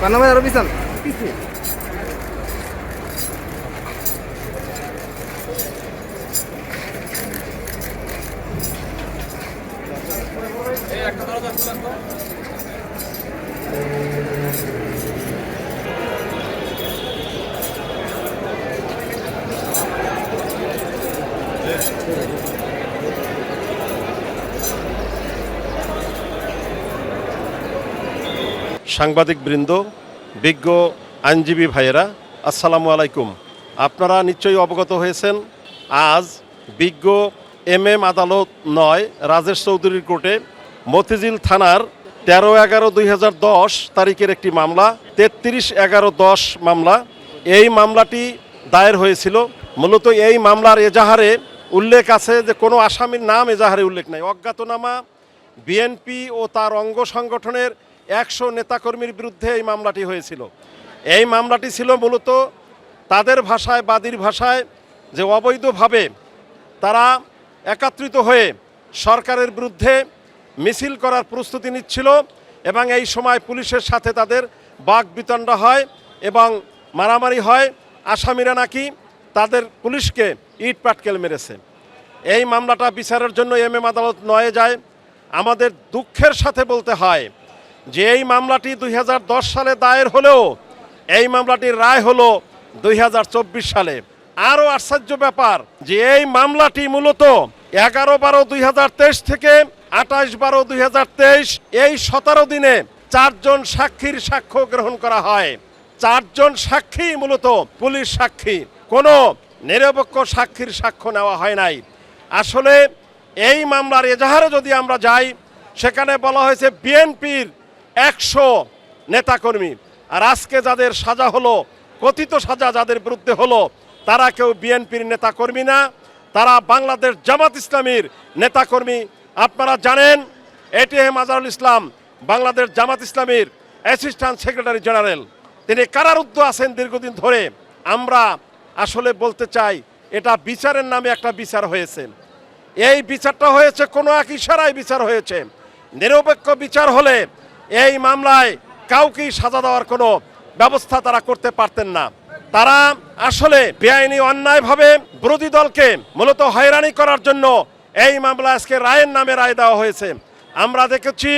পান্না ভাই আরও পিছান। পিছিয়ে সাংবাদিক বৃন্দ বিজ্ঞ আইনজীবী ভাইয়েরা, আসসালামু আলাইকুম। আপনারা নিশ্চয়ই অবগত হয়েছেন, আজ বিজ্ঞ এম এম আদালত নয়, রাজেশ চৌধুরীর কোর্টে মতিঝিল থানার তেরো এগারো দুই তারিখের একটি মামলা, তেত্রিশ এগারো দশ মামলা। এই মামলাটি দায়ের হয়েছিল। মূলত এই মামলার এজাহারে উল্লেখ আছে যে কোনো আসামির নাম এজাহারে উল্লেখ নাই। অজ্ঞাতনামা, বিএনপি ও তার অঙ্গ সংগঠনের একশো নেতাকর্মীর বিরুদ্ধে এই মামলাটি হয়েছিল। এই মামলাটি ছিল মূলত তাদের ভাষায়, বাদীর ভাষায় যে অবৈধভাবে তারা একাত্রিত হয়ে সরকারের বিরুদ্ধে মিছিল করার প্রস্তুতি নিচ্ছিল এবং এই সময় পুলিশের সাথে তাদের বাক বিতণ্ডা হয় এবং মারামারি হয়। আসামিরা নাকি তাদের পুলিশকে ইট পাটকেল মেরেছে। এই মামলাটা বিচারের জন্য এম এম আদালত নয়ে যায়। আমাদের দুঃখের সাথে বলতে হয় যে এই মামলাটি দুই হাজার দশ সালে দায়ের হলেও এই মামলাটির রায় হলো দুই হাজার চব্বিশ সালে। আরও আশ্চর্য ব্যাপার যে এই মামলাটি মূলত এগারো বারো দুই থেকে আঠাশ বারো দুই এই সতেরো দিনে চারজন সাক্ষীর সাক্ষ্য গ্রহণ করা হয়। চারজন সাক্ষী মূলত পুলিশ সাক্ষী। কোনো নিরপেক্ষ সাক্ষীর সাক্ষ্য নেওয়া হয় নাই। আসলে এই মামলার এজাহারে যদি আমরা যাই, সেখানে বলা হয়েছে বিএনপির একশো নেতাকর্মী। আর আজকে যাদের সাজা হলো, কথিত সাজা যাদের বিরুদ্ধে হলো, তারা কেউ বিএনপির নেতাকর্মী না, তারা বাংলাদেশ জামাত ইসলামীর নেতাকর্মী। আপনারা জানেন এটিএম আজহারুল ইসলাম বাংলাদেশ জামাত ইসলামীর অ্যাসিস্ট্যান্ট সেক্রেটারি জেনারেল। তিনি কারারুদ্ধ আছেন দীর্ঘদিন ধরে। আমরা আসলে বলতে চাই, এটা বিচারের নামে একটা বিচার হয়েছে। এই বিচারটা হয়েছে কোনো এক ইশারায় বিচার হয়েছে। নিরপেক্ষ বিচার হলে এই মামলায় কাউকেই সাজা দেওয়ার কোনো ব্যবস্থা তারা করতে পারতেন না। তারা আসলে বেআইনি অন্যায়ভাবে বিরোধী দলকে মূলত হয়রানি করার জন্য এই মামলা আজকে রায়ের নামে রায় দেওয়া হয়েছে। আমরা দেখেছি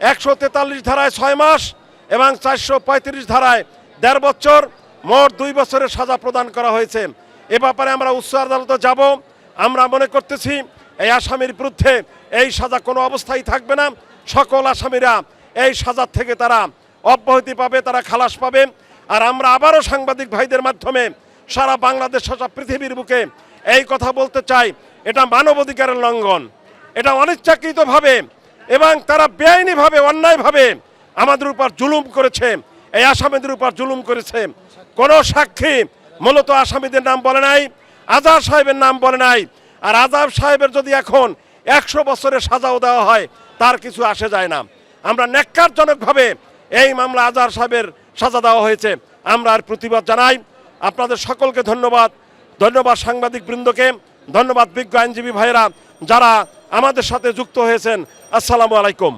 একশো তেতাল্লিশ ধারায় ছয় মাস এবং চারশো পঁয়ত্রিশ ধারায় দেড় বছর, মোট দুই বছরের সাজা প্রদান করা হয়েছে। এ ব্যাপারে আমরা উচ্চ আদালতে যাব। আমরা মনে করতেছি এই আসামির বিরুদ্ধে এই সাজা কোনো অবস্থায় থাকবে না। সকল আসামিরা এই সাজার থেকে তারা অব্যাহতি পাবে, তারা খালাস পাবে। আর আমরা আবারও সাংবাদিক ভাইদের মাধ্যমে সারা বাংলাদেশ, সারা পৃথিবীর বুকে এই কথা বলতে চাই। এটা মানবাধিকারের লঙ্ঘন। এটা অনিচ্ছাকৃতভাবে এবং তারা বেআইনিভাবে, অন্যায়ভাবে আমাদের উপর জুলুম করেছে। এই আসামিদের উপর জুলুম করেছে। কোনো সাক্ষী মূলত আসামিদের নাম বলে নাই, আজহার সাহেবের নাম বলে নাই। আর আজহার সাহেবের যদি এখন একশো বছরের সাজাও দেওয়া হয়, তার কিছু আসে যায় না। আমরা ন্যাক্কারজনকভাবে এই মামলা আজহার সাহেবের সাজা দেওয়া হয়েছে। আমরা আর প্রতিবাদ জানাই। আপনাদের সকলকে ধন্যবাদ। ধন্যবাদ সাংবাদিক বৃন্দকে। ধন্যবাদ বিজ্ঞ আইনজীবী ভাইয়েরা যারা আমাদের সাথে যুক্ত হয়েছেন। আসসালামু আলাইকুম।